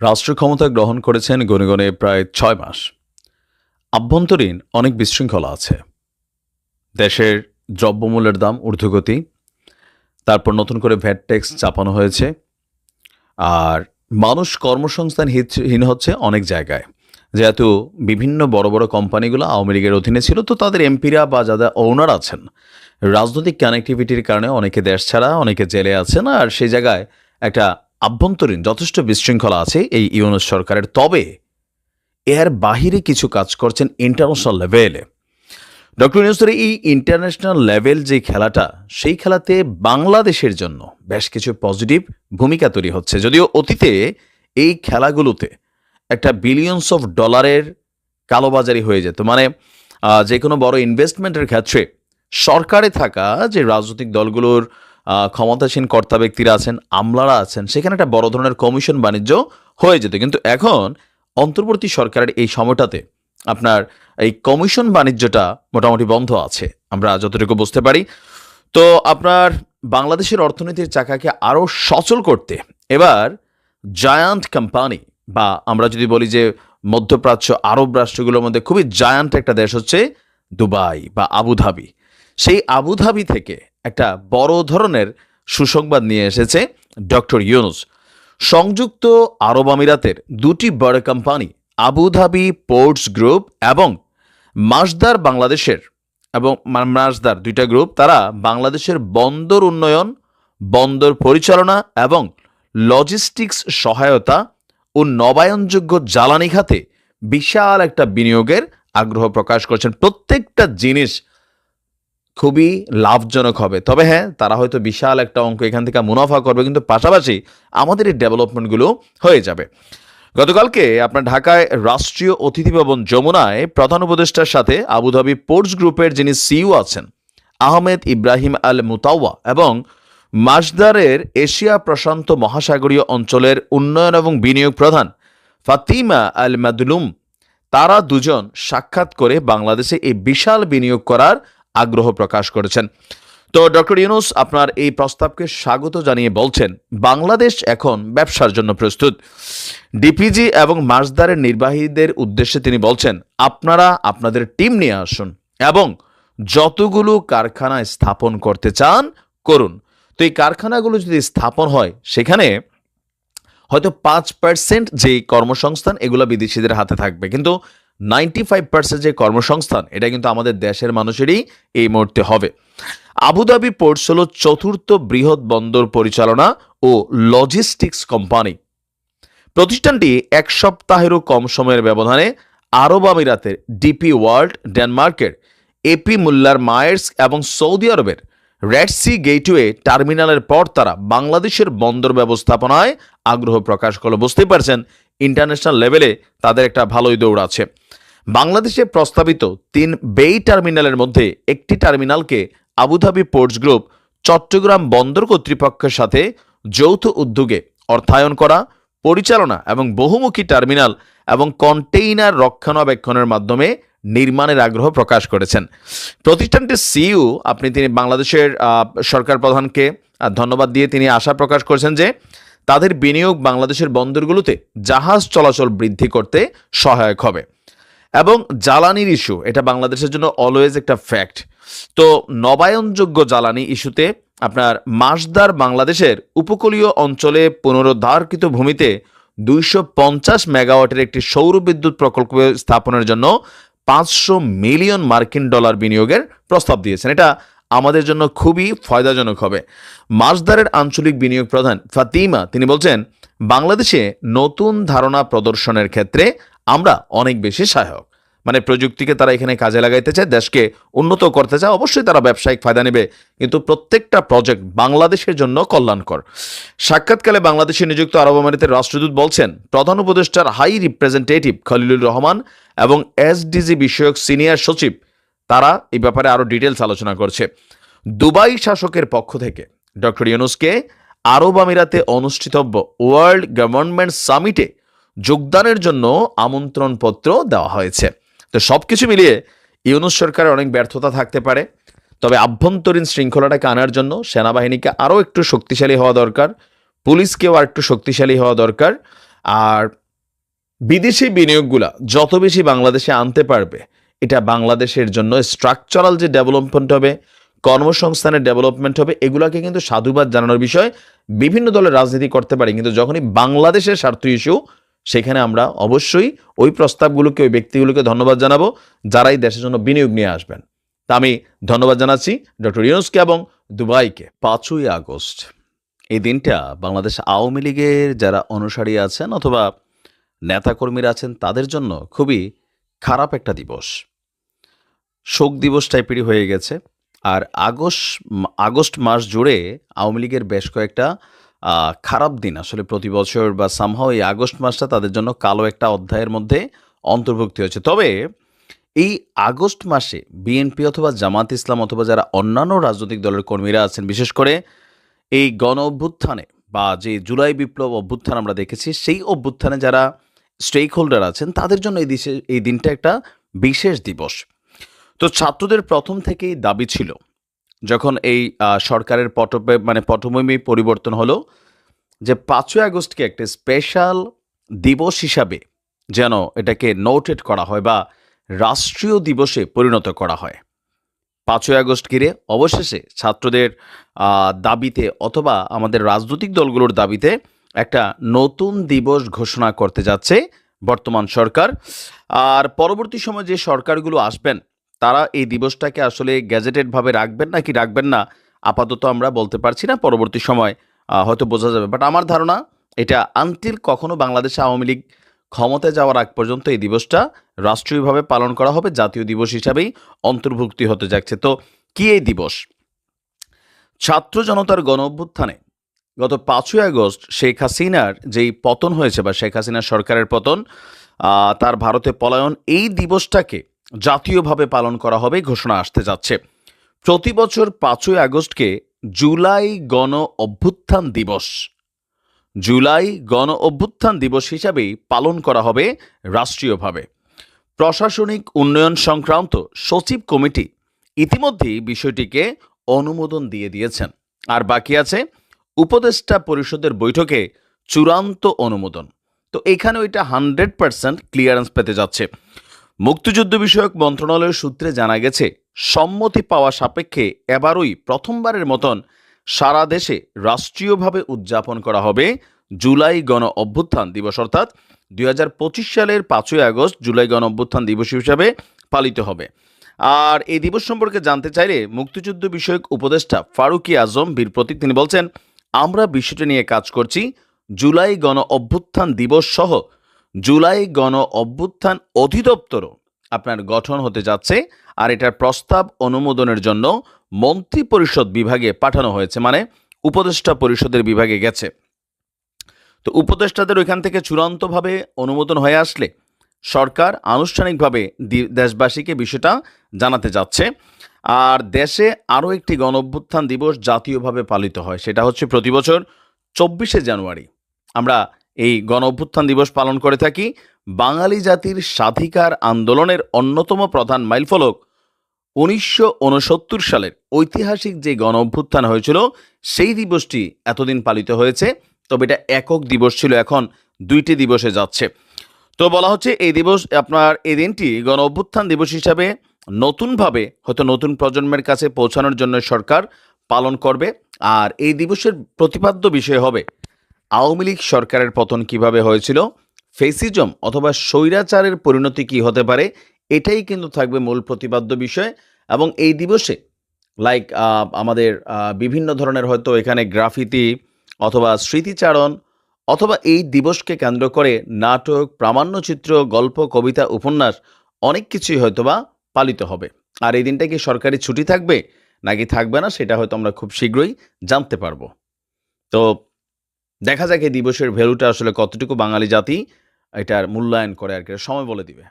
রাষ্ট্র ক্ষমতা গ্রহণ করেছেন গণে গণে প্রায় ছয় মাস। আভ্যন্তরীণ অনেক বিশৃঙ্খলা আছে। দেশের দ্রব্যমূল্যের দাম ঊর্ধ্বগতি, তারপর নতুন করে ভ্যাট ট্যাক্স চাপানো হয়েছে, আর মানুষ কর্মসংস্থান হীন হচ্ছে অনেক জায়গায়। যেহেতু বিভিন্ন বড় বড় কোম্পানিগুলো আওয়ামী লীগের অধীনে ছিল, তো তাদের এমপিরা বা যাদের ওনার আছেন, রাজনৈতিক কানেক্টিভিটির কারণে অনেকে দেশ ছাড়া, অনেকে জেলে আছেন, আর সেই জায়গায় একটা আভ্যন্তরীণ যথেষ্ট বিশৃঙ্খলা আছে এই ইউনুস সরকারের, তবে এর বাহিরে কিছু কাজ করছেন ইন্টারন্যাশনাল লেভেলে ডক্টর ইউনুসের এই ইন্টারন্যাশনাল লেভেল যে খেলাটা, সেই খেলাতে বাংলাদেশের জন্য বেশ কিছু পজিটিভ ভূমিকা তৈরি হচ্ছে। যদিও অতীতে এই খেলাগুলোতে একটা বিলিয়নস অফ ডলারের কালোবাজারি হয়ে যেত। মানে যে কোনো বড় ইনভেস্টমেন্টের ক্ষেত্রে সরকারে থাকা যে রাজনৈতিক দলগুলোর ক্ষমতাসীন কর্তা ব্যক্তিরা আছেন, আমলারা আছেন, সেখানে একটা বড় ধরনের কমিশন বাণিজ্য হয়ে যেত। কিন্তু এখন অন্তর্বর্তী সরকারের এই সময়টাতে আপনার এই কমিশন বাণিজ্যটা মোটামুটি বন্ধ আছে, আমরা যতটুকু বুঝতে পারি। তো আপনার বাংলাদেশের অর্থনীতির চাকাকে আরও সচল করতে এবার জায়ান্ট কোম্পানি বা আমরা যদি বলি যে মধ্যপ্রাচ্য আরব রাষ্ট্রগুলোর মধ্যে খুবই জায়ান্ট একটা দেশ হচ্ছে দুবাই বা আবুধাবি। সেই আবুধাবি থেকে একটা বড় ধরনের সুসংবাদ নিয়ে এসেছে ডক্টর ইউনুস। সংযুক্ত আরব আমিরাতের দুটি বড় কোম্পানি আবুধাবি পোর্টস গ্রুপ এবং মাসদার বাংলাদেশের এবং মাসদার দুইটা গ্রুপ, তারা বাংলাদেশের বন্দর উন্নয়ন, বন্দর পরিচালনা এবং লজিস্টিক্স সহায়তা ও নবায়নযোগ্য জ্বালানি খাতে বিশাল একটা বিনিয়োগের আগ্রহ প্রকাশ করছেন। প্রত্যেকটা জিনিস খুবই লাভজনক হবে। তবে হ্যাঁ তারা হয়তো বিশাল একটা অঙ্ক এখান থেকে মুনাফা করবে, কিন্তু পাশাপাশি আমাদের এই ডেভেলপমেন্টগুলো হয়ে যাবে। গতকালকে আপনার ঢাকায় রাষ্ট্রীয় অতিথি ভবন যমুনায় প্রধান উপদেষ্টার সাথে আবুধাবি পোর্টস গ্রুপের যিনি সিইও আছেন, আহমেদ ইব্রাহিম আল মুতাওয়া এবং মাসদারের এশিয়া প্রশান্ত মহাসাগরীয় অঞ্চলের উন্নয়ন এবং বিনিয়োগ প্রধান ফাতিমা আল মাদলুম তারা দুজন সাক্ষাৎ করে বাংলাদেশে এই বিশাল বিনিয়োগ করার আগ্রহ প্রকাশ করেছেন। তো ডক্টর ইউনুস আপনার এই প্রস্তাবকে স্বাগত জানিয়ে বলছেন, বাংলাদেশ এখন ব্যবসার জন্য প্রস্তুত। ডিপিজি এবং মাসদারের নির্বাহীদের উদ্দেশ্যে তিনি বলছেন, আপনারা আপনাদের টিম নিয়ে আসুন এবং যতগুলো কারখানা স্থাপন করতে চান করুন। তো এই কারখানাগুলো যদি স্থাপন হয়, সেখানে হয়তো পাঁচ পার্সেন্ট যে কর্মসংস্থান, এগুলো বিদেশিদের হাতে থাকবে। কিন্তু নাইনটি ফাইভ পার্সেন্ট যে কর্মসংস্থান, এটা কিন্তু আমাদের দেশের মানুষেরই এই মুহূর্তে হবে। আবুধাবি পোর্টস হল চতুর্থ বৃহৎ বন্দর পরিচালনা ও লজিস্টিক্স কোম্পানি প্রতিষ্ঠানটি এক সপ্তাহেরও কম সময়ের ব্যবধানে আরব আমিরাতের ডিপি ওয়ার্ল্ড ডেনমার্কের এপি মুল্লার মায়ার্স এবং সৌদি আরবের রেড সি গেটওয়ে টার্মিনালের পর তারা বাংলাদেশের বন্দর ব্যবস্থাপনায় আগ্রহ প্রকাশ করল। বুঝতেই পারছেন ইন্টারন্যাশনাল লেভেলে তাদের একটা ভালোই দৌড় আছে। বাংলাদেশে প্রস্তাবিত তিন বেই টার্মিনালের মধ্যে একটি টার্মিনালকে Abu Dhabi ports group Chattogram বন্দর কর্তৃপক্ষের সাথে যৌথ উদ্যোগে অর্থায়ন করা, পরিচালনা এবং বহুমুখী টার্মিনাল এবং কন্টেইনার রক্ষণাবেক্ষণের মাধ্যমে নির্মাণের আগ্রহ প্রকাশ করেছেন। প্রতিষ্ঠানটির সিইও আপনি তিনি বাংলাদেশের সরকার প্রধানকে ধন্যবাদ দিয়ে তিনি আশা প্রকাশ করেছেন যে তাদের বিনিয়োগ বাংলাদেশের বন্দরগুলোতে জাহাজ চলাচল বৃদ্ধি করতে সহায়ক হবে। এবং জ্বালানির ইস্যু, এটা বাংলাদেশের জন্য অলওয়েজ একটা ফ্যাক্ট তো নবায়নযোগ্য জ্বালানি ইস্যুতে আপনার মাসদার বাংলাদেশের উপকূলীয় অঞ্চলে পুনরুদ্ধারকৃত ভূমিতে দুইশো পঞ্চাশ মেগাওয়াটের একটি সৌর বিদ্যুৎ প্রকল্প স্থাপনের জন্য পাঁচশো মিলিয়ন মার্কিন ডলার বিনিয়োগের প্রস্তাব দিয়েছেন। এটা আমাদের জন্য খুবই ফয়দাজনক হবে। মাসদারের আঞ্চলিক বিনিয়োগ প্রধান ফাতিমা, তিনি বলছেন, বাংলাদেশে নতুন ধারণা প্রদর্শনের ক্ষেত্রে আমরা অনেক বেশি সহায়ক। মানে প্রযুক্তিকে তারা এখানে কাজে লাগাইতে চায়, দেশকে উন্নত করতে চায়, অবশ্যই তারা ব্যবসায়িক ফায়দা নেবে। কিন্তু প্রত্যেকটা প্রজেক্ট বাংলাদেশের জন্য কল্যাণকর। সাক্ষাৎকালে বাংলাদেশে নিযুক্ত আরব আমিরাতের রাষ্ট্রদূত বলছেন, প্রধান উপদেষ্টার হাই রিপ্রেজেন্টেটিভ খলিলুর রহমান এবং এসডিজি বিষয়ক সিনিয়র সচিব তারা এই ব্যাপারে আরও ডিটেলস আলোচনা করছে। দুবাই শাসকের পক্ষ থেকে ডক্টর ইউনুসকে আরব আমিরাতে অনুষ্ঠিতব্য ওয়ার্ল্ড গভর্নমেন্ট সামিটে যোগদানের জন্য আমন্ত্রণপত্র দেওয়া হয়েছে। তো সব কিছু মিলিয়ে ইউনুস সরকারের অনেক ব্যর্থতা থাকতে পারে। তবে আভ্যন্তরীণ শৃঙ্খলাটাকে আনার জন্য সেনাবাহিনীকে আরও একটু শক্তিশালী হওয়া দরকার, পুলিশকেও আর একটু শক্তিশালী হওয়া দরকার। আর বিদেশি বিনিয়োগগুলা যত বেশি বাংলাদেশে আনতে পারবে এটা বাংলাদেশের জন্য স্ট্রাকচারাল যে ডেভেলপমেন্ট হবে, কর্মসংস্থানের ডেভেলপমেন্ট হবে, এগুলাকে কিন্তু সাধুবাদ জানানোর বিষয়। বিভিন্ন দলের রাজনীতি করতে পারে, কিন্তু যখনই বাংলাদেশের স্বার্থ ইস্যু সেখানে আমরা অবশ্যই ওই প্রস্তাবগুলোকে, ওই ব্যক্তিগুলোকে ধন্যবাদ জানাব যারাই দেশের জন্য বিনিয়োগ নিয়ে আসবেন। তা আমি ধন্যবাদ জানাচ্ছি ডক্টর ইউনুসকে এবং দুবাইকে। পাঁচই আগস্ট, এই দিনটা বাংলাদেশ আওয়ামী লীগের যারা অনুসারী আছেন অথবা নেতাকর্মীরা আছেন, তাদের জন্য খুবই খারাপ একটা দিবস। শোক দিবস টাইপেরই হয়ে গেছে। আর আগস্ট আগস্ট মাস জুড়ে আওয়ামী লীগের বেশ কয়েকটা খারাপ দিন। আসলে প্রতি বছর বা সামহাও এই আগস্ট মাসটা তাদের জন্য কালো একটা অধ্যায়ের মধ্যে অন্তর্ভুক্তি হয়েছে। তবে এই আগস্ট মাসে বিএনপি অথবা জামাত ইসলাম অথবা যারা অন্যান্য রাজনৈতিক দলের কর্মীরা আছেন, বিশেষ করে এই গণ অভ্যুত্থানে বা যে জুলাই বিপ্লব অভ্যুত্থান আমরা দেখেছি, সেই অভ্যুত্থানে যারা স্টেক হোল্ডার আছেন, তাদের জন্য এই দিশে, এই দিনটা একটা বিশেষ দিবস। তো ছাত্রদের প্রথম থেকেই দাবি ছিল, যখন এই সরকারের পট মানে পটভূমি পরিবর্তন হলো, যে পাঁচই আগস্টকে একটা স্পেশাল দিবস হিসাবে যেন এটাকে নোটেড করা হয় বা রাষ্ট্রীয় দিবসে পরিণত করা হয়। পাঁচই আগস্ট ঘিরে অবশেষে ছাত্রদের দাবিতে অথবা আমাদের রাজনৈতিক দলগুলোর দাবিতে একটা নতুন দিবস ঘোষণা করতে যাচ্ছে বর্তমান সরকার। আর পরবর্তী সময় যে সরকারগুলো আসবেন, তারা এই দিবসটাকে আসলে গ্যাজেটেডভাবে রাখবেন নাকি রাখবেন না, আপাতত আমরা বলতে পারছি না পরবর্তী সময় হয়তো বোঝা যাবে। বাট আমার ধারণা এটা আনটিল কখনো বাংলাদেশে আওয়ামী লীগ ক্ষমতায় যাওয়ার আগ পর্যন্ত এই দিবসটা রাষ্ট্রীয়ভাবে পালন করা হবে, জাতীয় দিবস হিসাবেই অন্তর্ভুক্তি হতে যাচ্ছে। তো কি এই দিবস? ছাত্র জনতার গণ অভ্যুত্থানে গত পাঁচই আগস্ট শেখ হাসিনার যেই পতন হয়েছে বা শেখ হাসিনার সরকারের পতন তার ভারতে পলায়ন এই দিবসটাকে জাতীয়ভাবে পালন করা হবে ঘোষণা আসতে যাচ্ছে। প্রতি বছর পাঁচই আগস্টকে জুলাই গণ অভ্যুত্থান দিবস। জুলাই গণ অভ্যুত্থান দিবস হিসাবেই পালন করা হবে রাষ্ট্রীয়ভাবে। প্রশাসনিক উন্নয়ন সংক্রান্ত সচিব কমিটি ইতিমধ্যেই বিষয়টিকে অনুমোদন দিয়ে দিয়েছেন। আর বাকি আছে উপদেষ্টা পরিষদের বৈঠকে চূড়ান্ত অনুমোদন। তো এখানেও এটা হান্ড্রেড পার্সেন্ট ক্লিয়ারেন্স পেতে যাচ্ছে। মুক্তিযুদ্ধ বিষয়ক মন্ত্রণালয়ের সূত্রে জানা গেছে, সম্মতি পাওয়া সাপেক্ষে এবারই প্রথমবারের মতন সারা দেশে রাষ্ট্রীয়ভাবে উদযাপন করা হবে জুলাই গণ অভ্যুত্থান দিবস অর্থাৎ দুই হাজার পঁচিশ সালের পাঁচই আগস্ট জুলাই গণ অভ্যুত্থান দিবস হিসাবে পালিত হবে। আর এই দিবস সম্পর্কে জানতে চাইলে মুক্তিযুদ্ধ বিষয়ক উপদেষ্টা ফারুকি আজম বীর প্রতীক তিনি বলছেন আমরা বিষয়টি নিয়ে কাজ করছি, জুলাই গণ অভ্যুত্থান দিবস সহ জুলাই গণ অভ্যুত্থান অধিদপ্তরও আপনার গঠন হতে যাচ্ছে আর এটার প্রস্তাব অনুমোদনের জন্য মন্ত্রী পরিষদ বিভাগে পাঠানো হয়েছে মানে উপদেষ্টা পরিষদের বিভাগে গেছে। তো উপদেষ্টাদের ওইখান থেকে চূড়ান্তভাবে অনুমোদন হয়ে আসলে সরকার আনুষ্ঠানিকভাবে দেশবাসীকে বিষয়টা জানাতে যাচ্ছে। আর দেশে আরও একটি গণ অভ্যুত্থান দিবস জাতীয়ভাবে পালিত হয়। সেটা হচ্ছে প্রতি বছর চব্বিশে জানুয়ারি। আমরা এই গণ অভ্যুত্থান দিবস পালন করে থাকি। বাঙালি জাতির স্বাধিকার আন্দোলনের অন্যতম প্রধান মাইলফলক উনিশশো উনসত্তর সালের ঐতিহাসিক যে গণ অভ্যুত্থান হয়েছিল, সেই দিবসটি এতদিন পালিত হয়েছে। তবে এটা একক দিবস ছিল, এখন দুইটি দিবসে যাচ্ছে। তো বলা হচ্ছে এই দিবস, আপনার এই দিনটি গণ অভ্যুত্থান দিবস হিসাবে নতুনভাবে হয়তো নতুন প্রজন্মের কাছে পৌঁছানোর জন্য সরকার পালন করবে। আর এই দিবসের প্রতিপাদ্য বিষয় হবে, আওয়ামী লীগ সরকারের পতন কীভাবে হয়েছিল, ফেসিজম অথবা স্বৈরাচারের পরিণতি কি হতে পারে, এটাই কিন্তু থাকবে মূল প্রতিপাদ্য বিষয়। এবং এই দিবসে লাইক আমাদের বিভিন্ন ধরনের হয়তো এখানে গ্রাফিতি অথবা স্মৃতিচারণ অথবা এই দিবসকে কেন্দ্র করে নাটক, প্রামাণ্যচিত্র, গল্প, কবিতা, উপন্যাস অনেক কিছুই হয়তোবা পালিত হবে। আর এই দিনটা কি সরকারি ছুটি থাকবে? নাকি থাকবে না? সেটা হয়তো আমরা খুব শীঘ্রই জানতে পারব। তো দেখা যাক এই দিবসের ভ্যালুটা আসলে কতটুকু বাঙালি জাতি এটার মূল্যায়ন করে আর কি। সময় বলে দিবে।